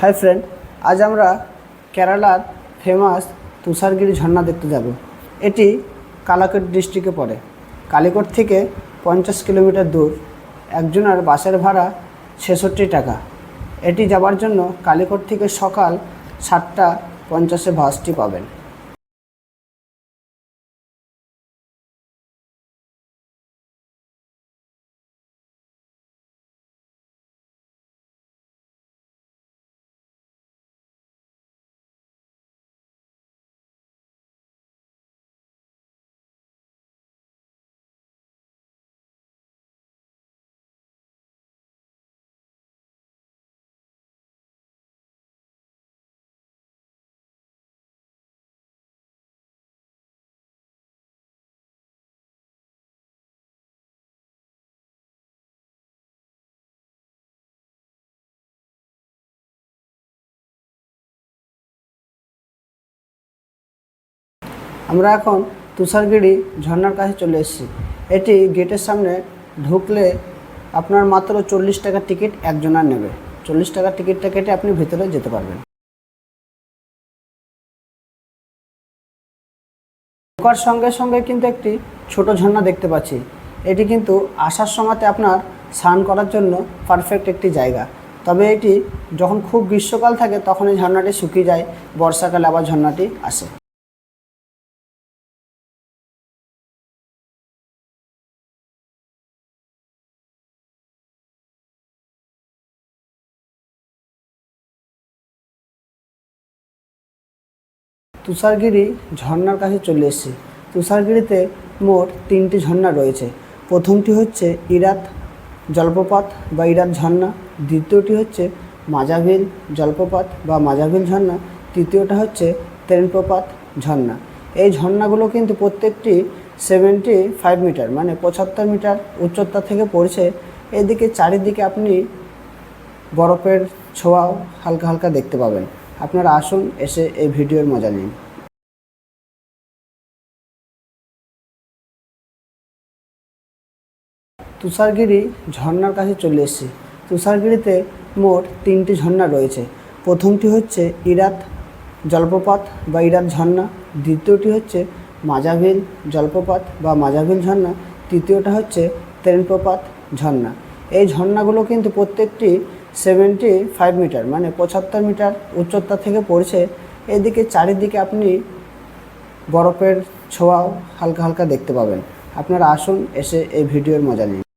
Hi friend, আজ আমরা কেরালার ফেমাস তুষারগিরি ঝর্ণা দেখতে যাব। এটি কালাকট ডিস্ট্রিক্টে পড়ে। কালিকট থেকে পঞ্চাশ কিলোমিটার দূর, একজনের বাসের ভাড়া ছেষট্টি টাকা। এটি যাবার জন্য কালিকট থেকে সকাল সাতটা পঞ্চাশে বাসটি পাবেন। আমরা এখন তুষারগিরি ঝর্ণার কাছে চলে এসেছি। এটি গেটের সামনে ঢুকলে আপনার মাত্র চল্লিশ টাকার টিকিট একজনের নেবে। চল্লিশ টাকার টিকিটটা কেটে আপনি ভেতরে যেতে পারবেন। ঢোকার সঙ্গে সঙ্গে কিন্তু একটি ছোট ঝর্ণা দেখতে পাচ্ছি। এটি কিন্তু আসার সময়তে আপনার স্নান করার জন্য পারফেক্ট একটি জায়গা। তবে এটি যখন খুব গ্রীষ্মকাল থাকে তখন এই ঝর্ণাটি শুকিয়ে যায়, বর্ষাকালে আবার ঝর্ণাটি আসে। তুষারগিরি ঝর্ণার কাছে চলে এসেছি। তুষারগিরিতে মোট তিনটি ঝর্ণা রয়েছে। প্রথমটি হচ্ছে ইরাত জলপ্রপাত বা ইরাত ঝর্ণা, দ্বিতীয়টি হচ্ছে মাজাভিল জলপ্রপাত বা মাজাভিল ঝর্ণা, তৃতীয়টা হচ্ছে তেরেনপ্রপাত ঝর্ণা। এই ঝর্ণাগুলো কিন্তু প্রত্যেকটি সেভেন্টি ফাইভ মিটার মানে পঁচাত্তর মিটার উচ্চতা থেকে পড়ছে। এদিকে চারিদিকে আপনি বরফের ছোঁয়াও হালকা হালকা দেখতে পাবেন। আপনারা আসুন, এসে এই ভিডিওর মজা নিন। তুষারগিরি ঝর্ণার কাছে চলে এসেছি। তুষারগিরিতে মোট তিনটি ঝর্ণা রয়েছে। প্রথমটি হচ্ছে ইরাত জলপ্রপাত বা ইরাত ঝর্ণা, দ্বিতীয়টি হচ্ছে মাজাভিল জলপ্রপাত বা মাজাভিল ঝর্ণা, তৃতীয়টা হচ্ছে তেরেনপ্রপাত ঝর্ণা। এই ঝর্ণাগুলো কিন্তু প্রত্যেকটি সেভেন্টি ফাইভ মিটার মানে পঁচাত্তর মিটার উচ্চতা থেকে পড়ছে। এদিকে চারিদিকে আপনি বরফের ছোঁয়াও হালকা হালকা দেখতে পাবেন। আপনারা আসুন, এসে এই ভিডিওর মজা নিন।